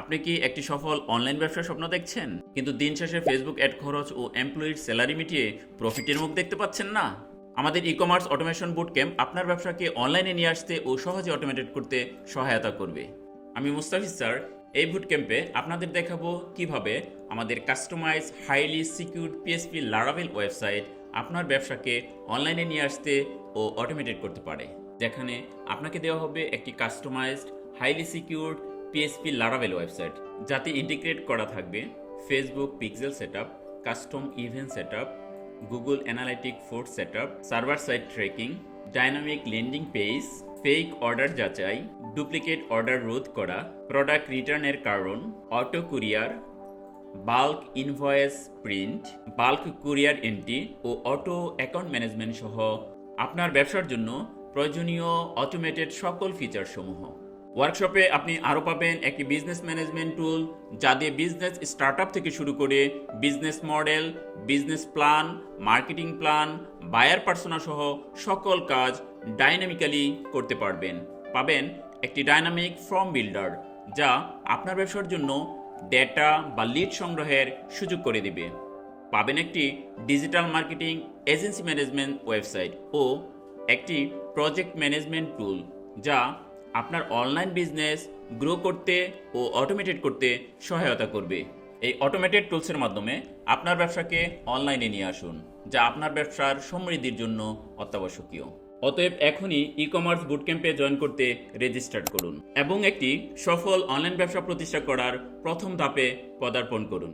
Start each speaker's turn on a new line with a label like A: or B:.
A: আপনি কি একটি সফল অনলাইন ব্যবসার স্বপ্ন দেখছেন? কিন্তু দিন শেষে ফেসবুক অ্যাড খরচ ও এমপ্লয়ির স্যালারি মিটিয়ে প্রফিটের মুখ দেখতে পাচ্ছেন না। আমাদের e commerce automation boot camp আপনার ব্যবসাকে অনলাইনে নিয়ে আসতে ও সহজে অটোমেটেড করতে সহায়তা করবে। আমি মুস্তাফিজ স্যার, এই বুট ক্যাম্পে আপনাদের দেখাবো কীভাবে আমাদের customize highly secure PHP Laravel website আপনার ব্যবসাকে অনলাইনে নিয়ে আসতে ও অটোমেটেড করতে পারে। যেখানে আপনাকে দেওয়া হবে একটি customized highly secured PHP Laravel website যাতে ইন্টিগ্রেট করা থাকবে Facebook pixel setup custom event setup Google analytic force setup server side tracking dynamic landing page fake order যাচাই ডুপ্লিকেট অর্ডার রোধ করা প্রোডাক্ট রিটার্নের কারণ auto courier bulk invoice print bulk courier entry ও auto account management সহ আপনার ব্যবসার জন্য প্রয়োজনীয় অটোমেটেড সকল ফিচার সমূহ। ওয়ার্কশপে আপনি আরও পাবেন একটি বিজনেস ম্যানেজমেন্ট টুল যা দিয়ে বিজনেস স্টার্টআপ থেকে শুরু করে business model business plan marketing plan buyer persona সহ সকল কাজ ডাইনামিক্যালি করতে পারবেন। পাবেন একটি ডাইনামিক ফর্ম বিল্ডার যা আপনার ব্যবসার জন্য ডেটা বা লিড সংগ্রহের সুযোগ করে দিবে। পাবেন একটি digital marketing agency management website ও একটি প্রজেক্ট ম্যানেজমেন্ট টুল যা আপনার অনলাইন বিজনেস গ্রো করতে ও অটোমেটেড করতে সহায়তা করবে। এই অটোমেটেড টুলসের মাধ্যমে আপনার ব্যবসাকে অনলাইনে নিয়ে আসুন, যা আপনার ব্যবসার সমৃদ্ধির জন্য অত্যাবশ্যকীয়। অতএব এখনই ই কমার্স বুটক্যাম্পে জয়েন করতে রেজিস্টার করুন এবং একটি সফল অনলাইন ব্যবসা প্রতিষ্ঠা করার প্রথম ধাপে পদার্পণ করুন।